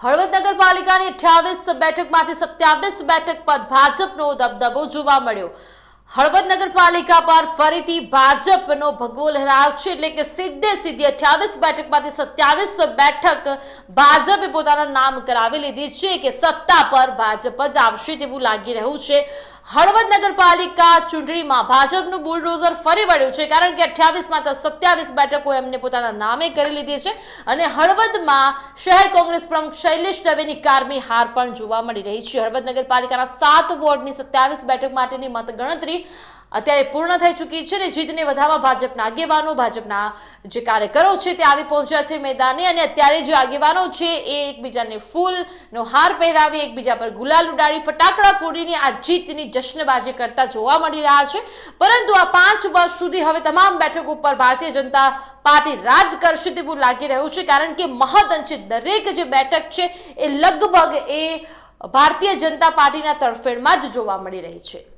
હળવદ નગરપાલિકાની અઠ્યાવીસ બેઠકમાંથી સત્યાવીસ બેઠક પર ભાજપનો દબદબો જોવા મળ્યો. હળવદ નગરપાલિકા પર ફરીથી ભાજપનો ભગવો લહેરાયો છે એટલે કે સીધે સીધી અઠ્યાવીસ બેઠકમાંથી સત્યાવીસ બેઠક ભાજપે પોતાના નામ કરાવી લીધી છે કે સત્તા પર ભાજપ જ આવશે તેવું લાગી રહ્યું છે. હળવદ નગરપાલિકા ચૂંટણીમાં ભાજપનું બુલડોઝર ફરી વળ્યું છે કારણ કે અઠ્યાવીસમાંથી સત્યાવીસ બેઠકો એમને પોતાના નામે કરી લીધી છે અને હળવદમાં શહેર કોંગ્રેસ પ્રમુખ શૈલેષ દવેની કારમી હાર પણ જોવા મળી રહી છે. હળવદ નગરપાલિકાના સાત વોર્ડની સત્યાવીસ બેઠક માટેની મતગણતરી અત્યારે પૂર્ણ થઈ ચૂકી છે અને જીતને વધારવા ભાજપના આગેવાનો, ભાજપના જે કાર્યકરો છે તે આવી પહોંચ્યા છે મેદાને અને અત્યારે જે આગેવાનો છે એ એકબીજાને ફૂલનો હાર પહેરાવી, એકબીજા પર ગુલાલ ઉડાડી, ફટાકડા ફોડીને આ જીતની જશ્નબાજી કરતા જોવા મળી રહ્યા છે. પરંતુ આ પાંચ વર્ષ સુધી હવે તમામ બેઠકો ઉપર ભારતીય જનતા પાર્ટી રાજ કરશે તેવું લાગી રહ્યું છે, કારણ કે મહદઅંશે દરેક જે બેઠક છે એ લગભગ એ ભારતીય જનતા પાર્ટીના તરફેણમાં જ જોવા મળી રહી છે.